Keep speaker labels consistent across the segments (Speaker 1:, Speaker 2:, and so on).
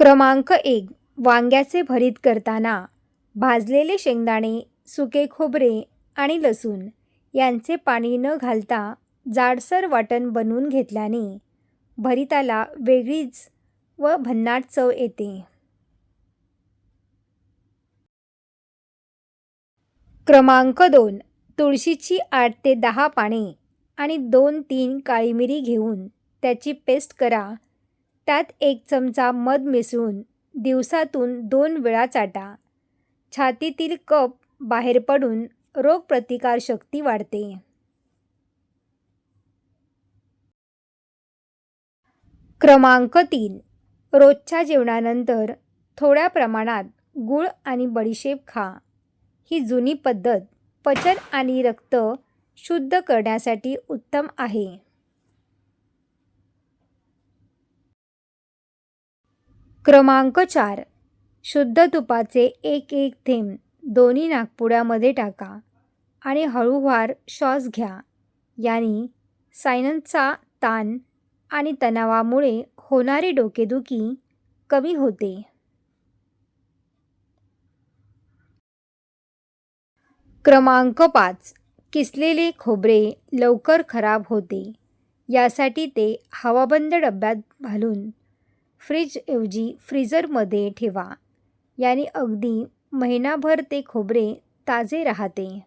Speaker 1: क्रमांक एक वांग्याचे भरीत करताना. भाजलेले शेंगदाणे सुके खोबरे आणि लसूण यांचे पाणी न घालता जाडसर वाटण बनवून घेतल्याने भरिताला वेगळीच व भन्नाट चव येते. क्रमांक दोन तुळशीची आठ ते दहा पाने आणि दोन तीन काळी मिरी घेऊन त्याची पेस्ट करा. त्यात एक चमचा मध मिसळून दिवसातून दोन वेळा चाटा. छातीतील कप बाहेर पडून रोगप्रतिकारशक्ती वाढते. क्रमांक तीन. रोजच्या जेवणानंतर थोड्या प्रमाणात गूळ आणि बडीशेप खा. ही जुनी पद्धत पचन आणि रक्त शुद्ध करण्यासाठी उत्तम आहे. क्रमांक चार. शुद्ध तुपाचे एक एक थेंब दोन्ही नागपुड्यामध्ये टाका आणि हळूवार श्वास घ्या. याने सायनसचा ताण आणि तणावामुळे होणारी डोकेदुखी कमी होते. क्रमांक पाच. किसलेले खोबरे लवकर खराब होते. यासाठी ते हवाबंद डब्यात घालून फ्रीजऐवजी फ्रीजरमध्ये ठेवा. याने अगदी महिनाभर ते खोबरे ताजे राहते.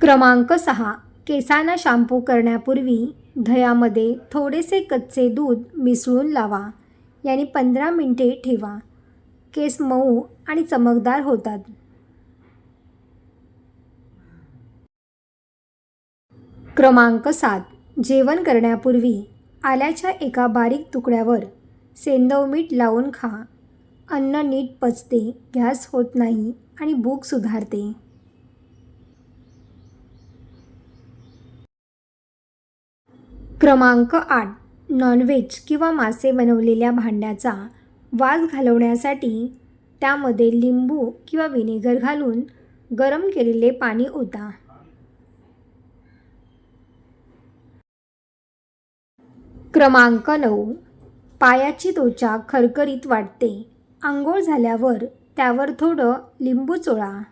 Speaker 1: क्रमांक सहा. केसांना शॅम्पू करण्यापूर्वी दह्यामध्ये थोडेसे कच्चे दूध मिसळून लावा. याने पंधरा मिनिटे ठेवा. केस मऊ आणि चमकदार होतात. क्रमांक सात. जेवण करण्यापूर्वी आल्याच्या एका बारीक तुकड्यावर सेंदव मीठ लावून खा. अन्न नीट पचते गॅस होत नाही आणि भूक सुधारते. क्रमांक आठ. नॉनव्हेज किंवा मासे बनवलेल्या भांड्याचा वास घालवण्यासाठी त्यामध्ये लिंबू किंवा व्हिनेगर घालून गरम केलेले पाणी ओता. क्रमांक नऊ. पायाची त्वचा खरखरीत वाटते. आंघोळ झाल्यावर त्यावर थोडं लिंबू चोळा.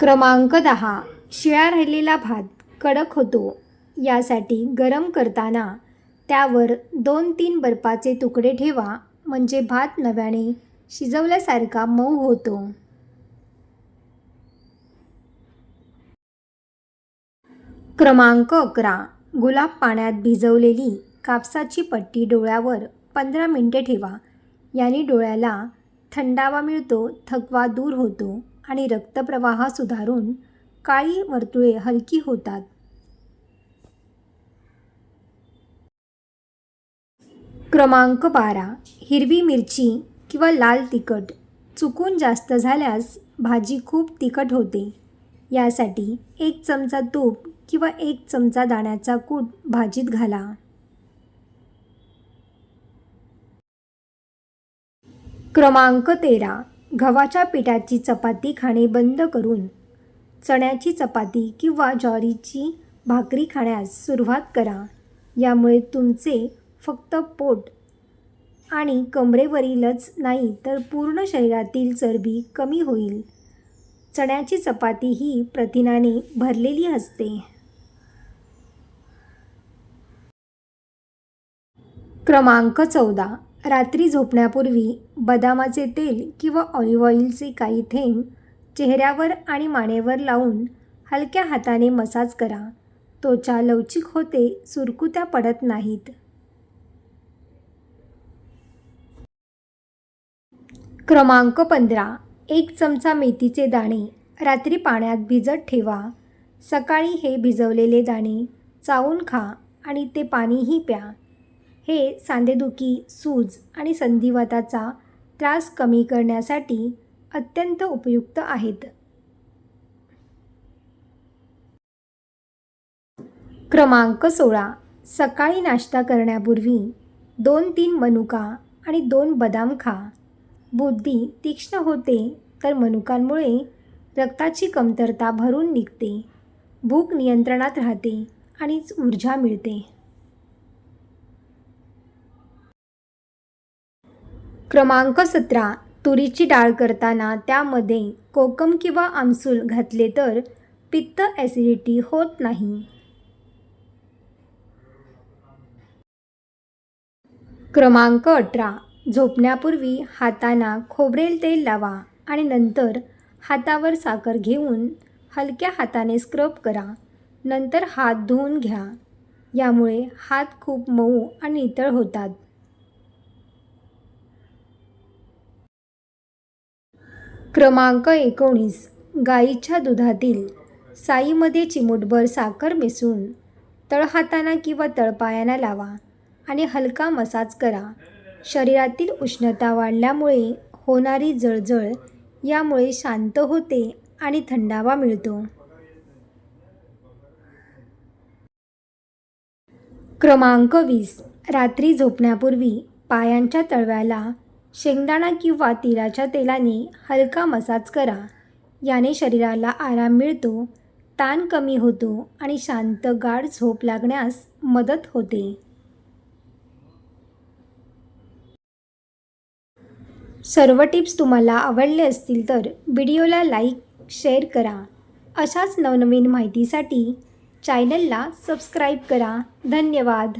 Speaker 1: क्रमांक दहा. शिळा राहिलेला भात कडक होतो. यासाठी गरम करताना त्यावर दोन तीन बर्फाचे तुकडे ठेवा. म्हणजे भात नव्याने शिजवल्यासारखा मऊ होतो. क्रमांक अकरा. गुलाब पाण्यात भिजवलेली कापसाची पट्टी डोळ्यावर पंधरा मिनटे ठेवा. याने डोळ्याला थंडावा मिळतो थकवा दूर होतो आणि रक्तप्रवाह सुधारून काळी वर्तुळे हलकी होतात. क्रमांक बारा. हिरवी मिरची किंवा लाल तिखट चुकून जास्त झाल्यास भाजी खूप तिखट होते. यासाठी एक चमचा तूप किंवा एक चमचा दाण्याचा कूट भाजीत घाला. क्रमांक तेरा. गव्हाच्या पिठाची चपाती खाणे बंद करून चण्याची चपाती किंवा ज्वारीची भाकरी खाण्यास सुरुवात करा. यामुळे तुमचे फक्त पोट आणि कमरेवरीलच नाही तर पूर्ण शरीरातील चरबी कमी होईल. चण्याची चपाती ही प्रथिनाने भरलेली असते. क्रमांक चौदा. रात्री झोपण्यापूर्वी बदामाचे तेल किंवा ऑलिव्ह ऑइलचे काही थेंब चेहऱ्यावर आणि मानेवर लावून हलक्या हाताने मसाज करा. त्वचा लवचिक होते सुरकुत्या पडत नाहीत. क्रमांक पंधरा. एक चमचा मेथीचे दाणे. रात्री पाण्यात भिजत ठेवा. सकाळी हे भिजवलेले दाणे चावून खा आणि ते पाणीही प्या. हे सांधेदुखी सूज आणि संधिवाताचा त्रास कमी करण्यासाठी अत्यंत उपयुक्त आहेत. क्रमांक सोळा. सकाळी नाश्ता करण्यापूर्वी दोन तीन मनुका आणि दोन बदाम खा. बुद्धी तीक्ष्ण होते तर मनुकांमुळे रक्ताची कमतरता भरून निघते. भूक नियंत्रणात राहते आणि ऊर्जा मिळते. क्रमांक सतरा तुरीची डाळ करताना त्यामध्ये कोकम किंवा आमसूल घातले तर पित्त ॲसिडिटी होत नाही. क्रमांक अठरा झोपण्यापूर्वी हातांना खोबरेल तेल लावा आणि नंतर हातावर साखर घेऊन हलक्या हाताने स्क्रब करा. नंतर हात धुवून घ्या. यामुळे हात खूप मऊ आणि नितळ होतात. क्रमांक एकोणीस. गाईच्या दुधातील साईमध्ये चिमूटभर साखर मिसळून तळहाताना किंवा तळपायांना लावा आणि हलका मसाज करा. शरीरातील उष्णता वाढल्यामुळे होणारी जळजळ यामुळे शांत होते आणि थंडावा मिळतो. क्रमांक वीस. रात्री झोपण्यापूर्वी पायांच्या तळव्याला शेंगदाणा किंवा तिळाच्या तेलाने हलका मसाज करा. याने शरीराला आराम मिळतो ताण कमी होतो आणि शांत गाढ झोप लागण्यास मदत होते. सर्व टिप्स तुम्हाला आवडले असतील तर व्हिडिओला लाईक शेअर करा. अशाच नवनवीन माहितीसाठी चॅनलला सबस्क्राईब करा. धन्यवाद.